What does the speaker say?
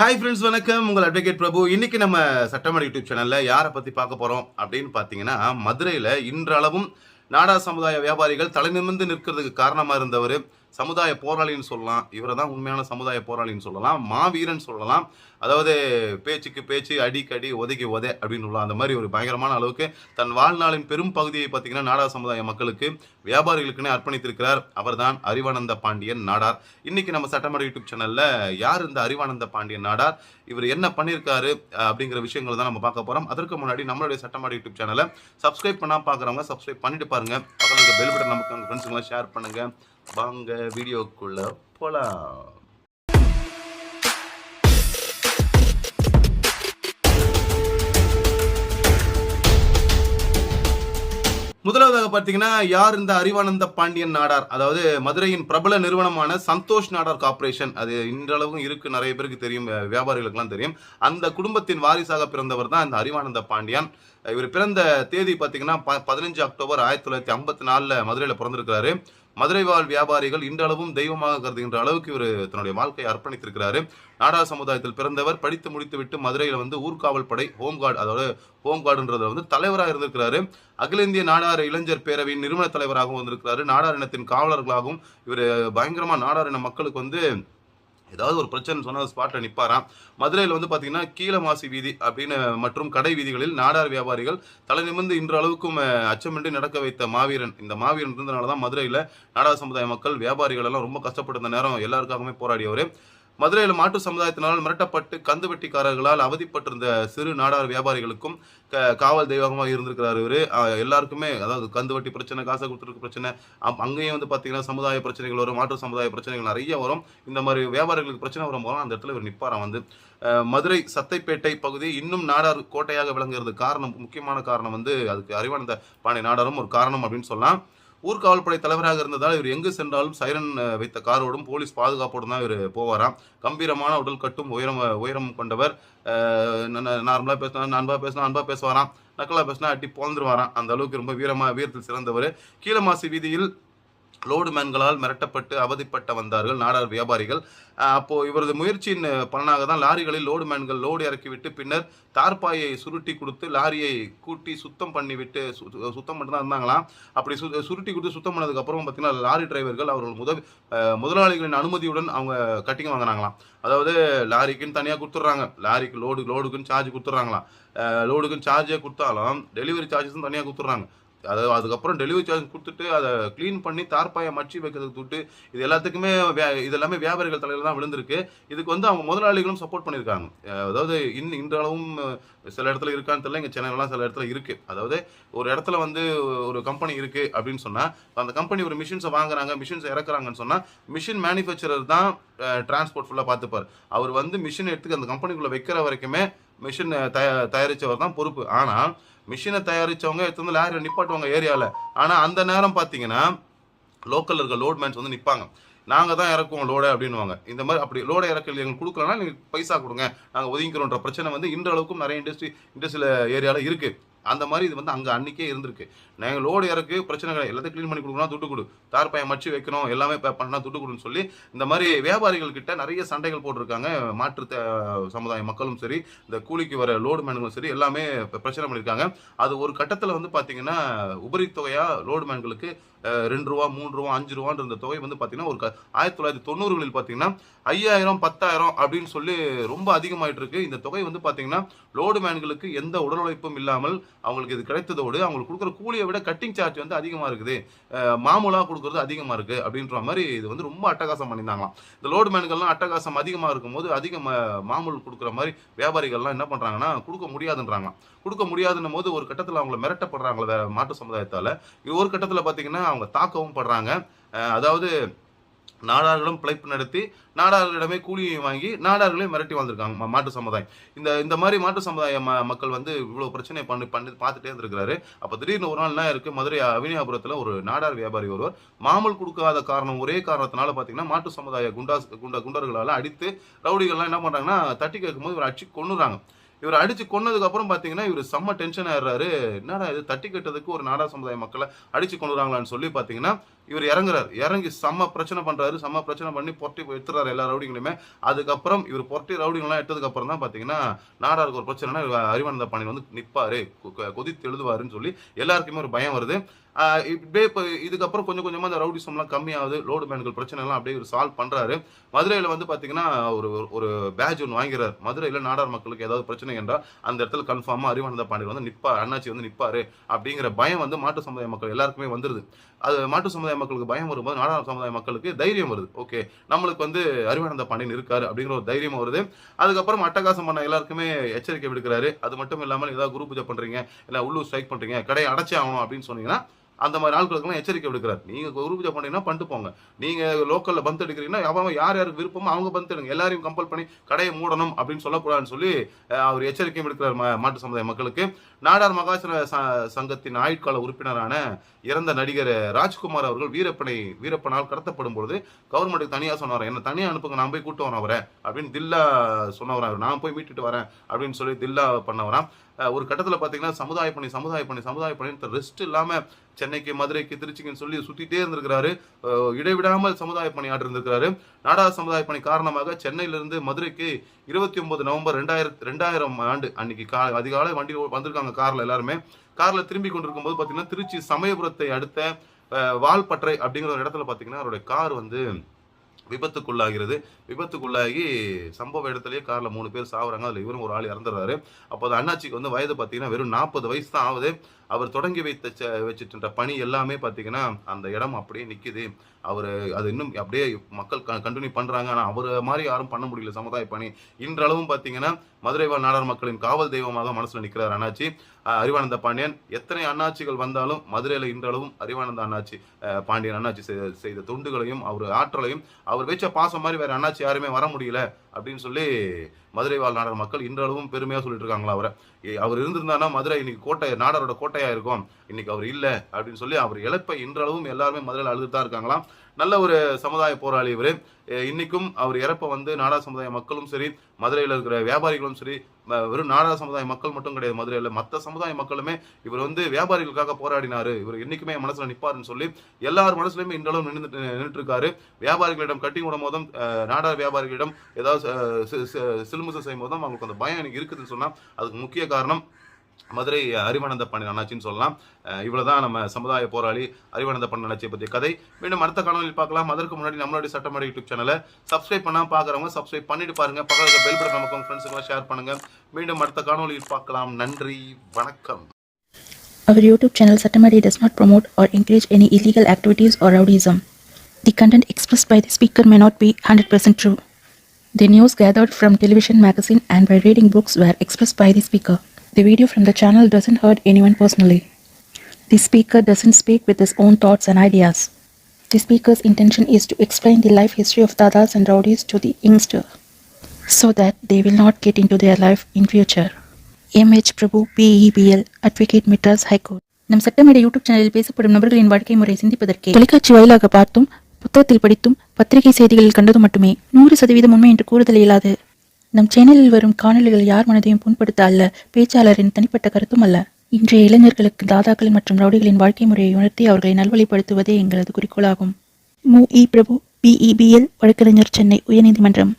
Hi friends வணக்கம். உங்கள் advocate பிரபு. இன்னைக்கு நம்ம சட்டமன்ற யூடியூப் சேனலில் யாரை பற்றி பார்க்க போகிறோம் அப்படின்னு பார்த்தீங்கன்னா மதுரையில் இன்றளவும் நாடா சமுதாய வியாபாரிகள் தலைநிமிர்ந்து நிற்கிறதுக்கு காரணமாக இருந்தவர் சமுதாய போராளின்னு சொல்லலாம். இவரை தான் உண்மையான சமுதாய போராளின்னு சொல்லலாம். மாவீரன் சொல்லலாம். அதாவது பேச்சுக்கு பேச்சு அடிக்கு அடி உதைக்கு உதை அப்படின்னு அந்த மாதிரி ஒரு பயங்கரமான அளவுக்கு தன் வாழ்நாளின் பெரும் பகுதியை பார்த்தீங்கன்னா நாடார் சமுதாய மக்களுக்கு வியாபாரிகளுக்குன்னு அர்ப்பணித்திருக்கிறார். அவர்தான் அறிவானந்த பாண்டியன் நாடார். இன்னைக்கு நம்ம சட்டமன்ற யூடியூப் சேனல்ல யார் இந்த அறிவானந்த பாண்டியன் நாடார்? இவர் என்ன பண்ணியிருக்காரு அப்படிங்கிற விஷயங்கள் தான் நம்ம பார்க்க போறோம். அதற்கு முன்னாடி நம்மளுடைய சட்டமன்ற யூடியூப் சேனலை சப்ஸ்கிரைப் பண்ணா பார்க்குறவங்க சப்ஸ்கிரைப் பண்ணிட்டு பாருங்க. அப்புறம் பெல் பட்டன் நமக்கு உங்க ஃப்ரெண்ட்ஸுங்களை ஷேர் பண்ணுங்க. வாங்க வீடியோக்குள்ள போலாம். முதலாவதாக பார்த்தீங்கன்னா யார் இந்த அறிவானந்த பாண்டியன் நாடார்? அதாவது மதுரையின் பிரபல நிறுவனமான சந்தோஷ் நாடார் கார்ப்பரேஷன். அது இன்றளவும் இருக்கு நிறைய பேருக்கு தெரியும் வியாபாரிகளுக்கெல்லாம் தெரியும். அந்த குடும்பத்தின் வாரிசாக பிறந்தவர் தான் இந்த அறிவானந்த பாண்டியன். இவர் பிறந்த தேதி பார்த்தீங்கன்னா ப பதினஞ்சு அக்டோபர் ஆயிரத்தி தொள்ளாயிரத்தி ஐம்பத்தி நாலில் மதுரையில் பிறந்திருக்கிறாரு. மதுரை வாழ் வியாபாரிகள் இன்றளவும் தெய்வமாக கருதுகின்ற அளவுக்கு இவர் தன்னுடைய வாழ்க்கையை அர்ப்பணித்திருக்கிறாரு. நாடா சமுதாயத்தில் பிறந்தவர் படித்து முடித்துவிட்டு மதுரையில் வந்து ஊர்காவல் படை ஹோம்கார்டு அதாவது ஹோம்கார்டுன்றதுல வந்து தலைவராக இருந்திருக்கிறாரு. அகில இந்திய நாடார் இளைஞர் பேரவையின் நிறுவன தலைவராகவும் வந்திருக்கிறாரு. நாடார் இனத்தின் காவலர்களாகவும் இவர் பயங்கரமாக நாடார் இன மக்களுக்கு வந்து ஏதாவது ஒரு பிரச்சனை சொன்னால் ஸ்பாட்டில் நிற்பாராம் மதுரையில் வந்து பார்த்தீங்கன்னா கீழமாசி வீதி அப்படின்னு மற்றும் கடை வீதிகளில் நாடார் வியாபாரிகள் தலை நிமிர்ந்து இன்று அளவுக்கும் அச்சமின்றி நடக்க வைத்த மாவீரன். இந்த மாவீரன் இருந்தனால தான் மதுரையில் நாடார் சமுதாய மக்கள் வியாபாரிகள் எல்லாம் ரொம்ப கஷ்டப்பட்டு நேரம் எல்லாருக்காகவுமே போராடியவர். மதுரையில் மாட்டு சமுதாயத்தினால் மிரட்டப்பட்டு கந்து வெட்டிக்காரர்களால் அவதிப்பட்டிருந்த சிறு நாடார் வியாபாரிகளுக்கும் க- காவல் தெய்வமாக இருந்திருக்கிறார் இவர். எல்லாருக்குமே அதாவது கந்து வட்டி பிரச்சனை காசை கொடுத்துருக்க பிரச்சனை அப்- அங்கேயும் வந்து பார்த்தீங்கன்னா சமுதாய பிரச்சனைகள் வரும் மாற்று சமுதாய பிரச்சனைகள் நிறைய வரும். இந்த மாதிரி வியாபாரிகளுக்கு பிரச்சனை வரும்போது அந்த இடத்துல இவர் நிற்பாராம் வந்து. மதுரை சத்தைப்பேட்டை பகுதி இன்னும் நாடார் கோட்டையாக விளங்குறது காரணம் முக்கியமான காரணம் வந்து அதுக்கு அறிவானந்த பாண்டிய நாடாரும் ஒரு காரணம் அப்படின்னு சொல்லலாம். ஊர்காவல்படை தலைவராக இருந்ததால் இவர் எங்கு சென்றாலும் சைரன் வைத்த காரோடும் போலீஸ் பாதுகாப்போடும் தான் இவர் போவாராம். கம்பீரமான உடல் கட்டும் உயரம் உயரம் கொண்டவர் நார்மலாக பேசினா அன்பா பேசினா அன்பா பேசுவாராம். நக்கலாக பேசினா அட்டி போந்துருவாராம் அந்த அளவுக்கு ரொம்ப வீரமாக வீரத்தில் சிறந்தவர். கீழமாசி வீதியில் லோடு மேன்களால் மிரட்டப்பட்டு அவதிப்பட்ட வந்தார்கள் நாடார் வியாபாரிகள். அப்போது இவரது முயற்சியின் பலனாக தான் லாரிகளில் லோடு மேன்கள் லோடு இறக்கிவிட்டு பின்னர் தார்பாயை சுருட்டி கொடுத்து லாரியை கூட்டி சுத்தம் பண்ணிவிட்டு சு- சுத்தம் மட்டும் தான் இருந்தாங்களாம் அப்படி சு சுருட்டி கொடுத்து சுத்தம் பண்ணதுக்கப்புறம் பார்த்தீங்கன்னா லாரி டிரைவர்கள் அவர்கள் முதல் முதலாளிகளின் அனுமதியுடன் அவங்க கட்டிங் வாங்கினாங்களாம். அதாவது லாரிக்குன்னு தனியாக கொடுத்துட்றாங்க. லாரிக்கு லோடு லோடுக்குன்னு சார்ஜ் கொடுத்துட்றாங்களாம். லோடுக்குன்னு சார்ஜே கொடுத்தாலும் டெலிவரி சார்ஜஸும் தனியாக கொடுத்துட்றாங்க. அதாவது அதுக்கப்புறம் டெலிவரி சார்ஜ் கொடுத்துட்டு அதை க்ளீன் பண்ணி தார்பாயை மச்சி வைக்கிறதுக்கு தொட்டு இது எல்லாத்துக்குமே இது எல்லாமே வியாபாரிகள் தலையில் தான் விழுந்திருக்கு. இதுக்கு வந்து அவங்க முதலாளிகளும் சப்போர்ட் பண்ணியிருக்காங்க. அதாவது இன் இன்றளவும் சில இடத்துல இருக்கான்னு தெரியல இங்கே சென்னையிலலாம் சில இடத்துல இருக்குது அதாவது ஒரு இடத்துல வந்து ஒரு கம்பெனி இருக்குது அப்படின்னு சொன்னால் அந்த கம்பெனி ஒரு மிஷின்ஸை வாங்குறாங்க மிஷின்ஸை இறக்குறாங்கன்னு சொன்னால் மிஷின் மேனுஃபேக்சரர் தான் டிரான்ஸ்போர்ட் ஃபுல்லாக பார்த்துப்பார். அவர் வந்து மிஷின் எடுத்துக்கு அந்த கம்பெனிக்குள்ளே வைக்கிற வரைக்குமே மிஷின் தய தயாரித்தவர் தான் பொறுப்பு. ஆனால் மிஷினை தயாரிச்சவங்க எடுத்து வந்து லாரியில் நிப்பாட்டுவாங்க ஏரியாவில் ஆனால் அந்த நேரம் பார்த்தீங்கன்னா லோக்கலில் இருக்க லோட்மேன்ஸ் வந்து நிற்பாங்க நாங்கள் தான் இறக்குவோம் லோடை அப்படின்னுவாங்க. இந்த மாதிரி அப்படி லோடை இறக்கல் எங்களுக்கு கொடுக்கலன்னா நீங்கள் பைசா கொடுங்க. நாங்கள் ஒதுங்கிக்கிறோன்ற பிரச்சனை வந்து இன்றளவுக்கும் நிறைய இண்டஸ்ட்ரி இண்டஸ்ட்ரியில் ஏரியாவில் இருக்குது அந்த மாதிரி இது வந்து அங்கே அன்னைக்கே இருந்திருக்கு. நாங்கள் லோடு இறக்கு பிரச்சனை கிடையாது எல்லாத்தையும் க்ளீன் பண்ணி கொடுக்கணும் துட்டு கொடு. தார் மச்சு வைக்கணும் எல்லாமே பே- பண்ணா துட்டு கொடுன்னு சொல்லி இந்த மாதிரி வியாபாரிகள் கிட்ட நிறைய சண்டைகள் போட்டிருக்காங்க. மாற்று சமுதாய மக்களும் சரி இந்த கூலிக்கு வர லோடு மேன்களும் சரி எல்லாமே பிரச்சனை பண்ணியிருக்காங்க. அது ஒரு கட்டத்தில் வந்து பார்த்தீங்கன்னா உபரி தொகையாக லோடு மேன்களுக்கு ரெண்டு ரூபா மூணு ரூபா அஞ்சு ரூபான்ற இந்த தொகை வந்து பார்த்தீங்கன்னா ஒரு க- ஆயிரத்தி தொள்ளாயிரத்தி தொண்ணூறுகளில் பார்த்தீங்கன்னா ஐயாயிரம் பத்தாயிரம் அப்படின்னு சொல்லி ரொம்ப அதிகமாயிட்டு இருக்கு. இந்த தொகை வந்து பார்த்தீங்கன்னா லோடு மேன்களுக்கு எந்த உடல் உழைப்பும் இல்லாமல் அவங்களுக்கு இது கிடைத்ததோடு அவங்களுக்கு கொடுக்குற கூலியை விட கட்டிங் சார்ஜ் வந்து அதிகமாக இருக்குது. மாமூலாக கொடுக்குறது அதிகமாக இருக்குது அப்படின்ற மாதிரி இது வந்து ரொம்ப அட்டகாசம் பண்ணியிருந்தாங்களாம். இந்த லோடு மேன்கள்லாம் அட்டகாசம் அதிகமாக இருக்கும்போது அதிக மாமூல் கொடுக்குற மாதிரி வியாபாரிகள்லாம் என்ன பண்ணுறாங்கன்னா கொடுக்க முடியாதுன்றாங்களாம். கொடுக்க முடியாதுன்னும் போது ஒரு கட்டத்தில் அவங்கள மிரட்டப்படுறாங்களே மாட்டு சமுதாயத்தால். இது ஒரு கட்டத்தில் பார்த்தீங்கன்னா அவங்க தாக்கவும் படுறாங்க. அதாவது நாடார்களும் பிழைப்பு நடத்தி நாடார்களிடமே கூலியை வாங்கி நாடார்களே மிரட்டி வந்திருக்காங்க மாட்டு சமுதாயம். இந்த இந்த மாதிரி மாட்டு சமுதாய ம- மக்கள் வந்து இவ்வளோ பிரச்சனை பண்ணி பண்ணி பார்த்துட்டே இருந்திருக்கிறாரு. அப்போ திடீர்னு ஒரு நாள் என்ன இருக்குது மதுரை அவினியாபுரத்தில் ஒரு நாடார் வியாபாரி ஒருவர் மாமல் கொடுக்காத காரணம் ஒரே காரணத்தினால பார்த்தீங்கன்னா மாட்டு சமுதாய குண்டாஸ் குண்ட குண்டர்களால் அடித்து ரவுடிகள்லாம் என்ன பண்ணுறாங்கன்னா தட்டி கேட்கும்போது இவர் அடிச்சு கொண்டுறாங்க இவர் அடிச்சு கொன்னதுக்கு அப்புறம் பாத்தீங்கன்னா இவர் செம்ம டென்ஷன் ஆயிடுறாரு. என்னடா இது? தட்டி கட்டதுக்கு ஒரு நாடா சமுதாய மக்களை அடிச்சு கொண்டுறாங்களான்னு சொல்லி பாத்தீங்கன்னா இவர் இறங்குறாரு. இறங்கி செம்ம பிரச்சனை பண்றாரு. செம்ம பிரச்சனை பண்ணி பொட்டி எடுத்துறாரு எல்லா ரவுடிங்களுமே அதுக்கப்புறம் இவர் பொட்டி ரவுடிங்கெல்லாம் எடுத்ததுக்கு அப்புறம் தான் பாத்தீங்கன்னா நாடாருக்கு ஒரு பிரச்சனைனா இவர் அறிவானந்த பாண்டியன் வந்து நிப்பாரு. கொ- கொதித்து எழுதுவாருன்னு சொல்லி எல்லாருக்குமே ஒரு பயம் வருது. இப்படியே இப்போ இதுக்கப்புறம் கொஞ்சம் கொஞ்சமாக அந்த ரவுடிசம்லாம் கம்மியாகுது. லோடு மேன்கள் பிரச்சனை எல்லாம் அப்படியே ஒரு சால்வ் பண்றாரு. மதுரையில் வந்து பாத்தீங்கன்னா ஒரு ஒரு பேட்ச் ஒன்று வாங்கிறார் மதுரையில் நாடார் மக்களுக்கு ஏதாவது பிரச்சனை என்றால் அந்த இடத்துல கன்ஃபார்மாக அறிவானந்த பாண்டியன் வந்து நிப்பா அண்ணாச்சி வந்து நிப்பாரு. அப்படிங்கிற பயம் வந்து மாட்டு சமுதாய மக்கள் எல்லாருக்குமே வந்துருது. அது மாட்டு சமுதாய மக்களுக்கு பயம் வரும்போது நாடார் சமுதாய மக்களுக்கு தைரியம் வருது. ஓகே நம்மளுக்கு வந்து அறிவானந்த பாண்டியன் இருக்காரு அப்படிங்கிற ஒரு தைரியம் வருது. அதுக்கப்புறம் அட்டகாசம் பண்ண எல்லாருக்குமே எச்சரிக்கை விடுக்கிறாரு. அது மட்டும் இல்லாமல் ஏதாவது குரு பூஜை பண்றீங்க இல்லை உள்ளூர் ஸ்ட்ரைக் பண்றீங்க கடையை அடைச்சே ஆகணும் அப்படின்னு சொன்னீங்கன்னா அந்த மாதிரி ஆட்களுக்கெல்லாம் எச்சரிக்கை விடுக்கிறார். நீங்கள் குரு பூஜை பண்ணீங்கன்னா பண்ணிட்டு போங்க. நீங்கள் லோக்கலில் பந்த் எடுக்கிறீங்கன்னா அவங்க யார் யாருக்கு விருப்பமோ அவங்க பந்த் எடுங்க. எல்லாரையும் கம்பல் பண்ணி கடையை மூடணும் அப்படின்னு சொல்லக்கூடாதுன்னு சொல்லி அவர் எச்சரிக்கையும் விடுக்கிறார் மா- மாட்டு சமுதாய மக்களுக்கு. நாடார் மகாசன ச- சங்கத்தின் ஆயுட்கால உறுப்பினரான இறந்த நடிகர் ராஜ்குமார் அவர்கள் வீரப்பனை வீரப்பனால் கடத்தப்படும் பொழுது கவர்மெண்ட்டுக்கு தனியாக சொன்னார். என்ன தனியாக அனுப்புங்க நான் போய் கூட்டு வரேன் அவரை. அப்படின்னு தில்லா சொன்னவரான் நான் போய் மீட்டுட்டு வரேன். அப்படின்னு சொல்லி தில்லா பண்ணவராம் ஒரு கட்டத்தில் பார்த்தீங்கன்னா சமுதாய பணி சமுதாய பணி சமுதாய பணி ரெஸ்ட் இல்லாமல் சென்னைக்கு மதுரைக்கு திருச்சிக்குன்னு சொல்லி சுற்றிட்டே இருந்திருக்கிறாரு. இடைவிடாமல் சமுதாய பணியாற்றி இருந்திருக்கிறாரு நாடார் சமுதாய பணி காரணமாக சென்னையிலிருந்து மதுரைக்கு இருபத்தி ஒன்பது நவம்பர் ரெண்டாயிரத்தி ரெண்டாயிரம் ஆண்டு அன்னைக்கு கா அதிகாலை வண்டி வந்திருக்காங்க காரில் எல்லாருமே. காரில் திரும்பி கொண்டிருக்கும் போது பார்த்தீங்கன்னா திருச்சி சமயபுரத்தை அடுத்த வால்பற்றை அப்படிங்கிற ஒரு இடத்துல பார்த்தீங்கன்னா அவருடைய கார் வந்து விபத்துக்குள்ளாகிறது. விபத்துக்குள்ளாகி சம்பவ இடத்துலயே காரில் மூணு பேர் சாவுறாங்க. அதில் இவரும் ஒரு ஆள் இறந்துடுறாரு அப்போ அந்த அண்ணாச்சிக்கு வந்து வயது பார்த்தீங்கன்னா வெறும் நாற்பது வயசு தான் ஆகுது. அவர் தொடங்கி வைத்த வச்சுட்டு பணி எல்லாமே பார்த்தீங்கன்னா அந்த இடம் அப்படியே நிற்கிது அவர் அது இன்னும் அப்படியே மக்கள் கண்டினியூ பண்ணுறாங்க ஆனால் அவர் மாதிரி யாரும் பண்ண முடியல சமுதாய பணி. இன்றளவும் பார்த்தீங்கன்னா மதுரை வாழ் நாடார் மக்களின் காவல் தெய்வமாக மனசில் நிற்கிறார் அண்ணாச்சி. அறிவானந்த பாண்டியன். எத்தனை அண்ணாச்சிகள் வந்தாலும் மதுரையில் இன்றளவும் அறிவானந்த அண்ணாச்சி பாண்டியன் அண்ணாச்சி செய்த- செய்த தொண்டுகளையும் அவர் ஆற்றலையும் அவர் வச்ச பாசம் மாதிரி வேறு அண்ணாச்சி யாருமே வர முடியல. அப்படின்னு சொல்லி மதுரை வாழ் நாடார் மக்கள் இன்றளவும் பெருமையாக சொல்லிட்டு இருக்காங்களா அவரை. அவர் இருந்திருந்தானா மதுரை இன்னைக்கு கோட்டை நாடரோட கோட்டையாக இருக்கும். இன்னைக்கு அவர் இல்லை அப்படின்னு சொல்லி அவர் இழப்பை இன்றளவும் எல்லாருமே மதுரையில் அழுதுட்டு தான் இருக்காங்களாம் நல்ல ஒரு சமுதாய போராளி இவர். இன்னைக்கும் அவர் இறப்ப வந்து நாடா சமுதாய மக்களும் சரி மதுரையில் இருக்கிற வியாபாரிகளும் சரி வெறும் நாடா சமுதாய மக்கள் மட்டும் கிடையாது மதுரையில் மற்ற சமுதாய மக்களுமே இவர் வந்து வியாபாரிகளுக்காக போராடினார். இவர் என்றைக்குமே என் மனசுல நிற்பாருன்னு சொல்லி எல்லார் மனசுலையுமே இன்றளவு நின்று நின்றுட்டு இருக்காரு வியாபாரிகளிடம் கட்டி விடும் போதும் நாடார் வியாபாரிகளிடம் ஏதாவது அஹ், சிலுமுசை செய்யும் போதும் அவங்களுக்கு அந்த பயம் எனக்கு இருக்குதுன்னு சொன்னால் அதுக்கு முக்கிய காரணம் மதுரை அறிவானந்த பாண்டியன் அண்ணாச்சின்னு சொல்லலாம். இவ்வளோதான் இவ்வளவுதான் நம்ம சமுதாய போராளி அறிவானந்த பாண்டியன் அண்ணாச்சியை பற்றிய கதை. மீண்டும் அடுத்த காலங்களில் பார்க்கலாம். அதற்கு முன்னாடி நம்மளுடைய சட்டமன்ற யூடியூப் சேனலை சப்ஸ்கிரைப் பண்ணால் பார்க்குறவங்க சப்ஸ்கிரைப் பண்ணிட்டு பாருங்க. பக்கத்தில் பெல் பட்டன் நமக்கு ஃப்ரெண்ட்ஸுக்கெல்லாம் ஷேர் பண்ணுங்க. மீண்டும் அடுத்த காணொலியில் பார்க்கலாம். நன்றி வணக்கம். Our YouTube channel Satamari does not promote or encourage any illegal activities or rowdyism. The content expressed by the speaker may not be 100% true. The news gathered from television, magazine, and by reading books were expressed by the speaker. The video from the channel doesn't hurt anyone personally. The speaker doesn't speak with his own thoughts and ideas. The speaker's intention is to explain the life history of dadas and rowdies to the youngster so that they will not get into their life in future. MH Prabhu BE BL advocate Madras high court நம் சட்டமேடை YouTube சேனலில் பேசப்படும் நபர்களின் வாழ்க்கை முறை சிந்திப்பதற்கே தொலைக்காட்சி வாயிலாக பார்த்தும் புத்தகத்தில் படித்தும் பத்திரிகை செய்திகளில் கண்டதும் மட்டுமே நூறு சதவீதம் உண்மை என்று கூறுதல் இயலாது நம் சேனலில் வரும் காணொலிகள் யார் மனதையும் புண்படுத்த அல்ல பேச்சாளரின் தனிப்பட்ட கருத்தும் அல்ல. இன்றைய இளைஞர்களுக்கு தாதாக்கள் மற்றும் ரவுடிகளின் வாழ்க்கை முறையை உணர்த்தி அவர்களை நல்வழிப்படுத்துவதே எங்களது குறிக்கோளாகும். மு. இ. பிரபு பிஇபிஎல் வழக்கறிஞர் சென்னை உயர்நீதிமன்றம்.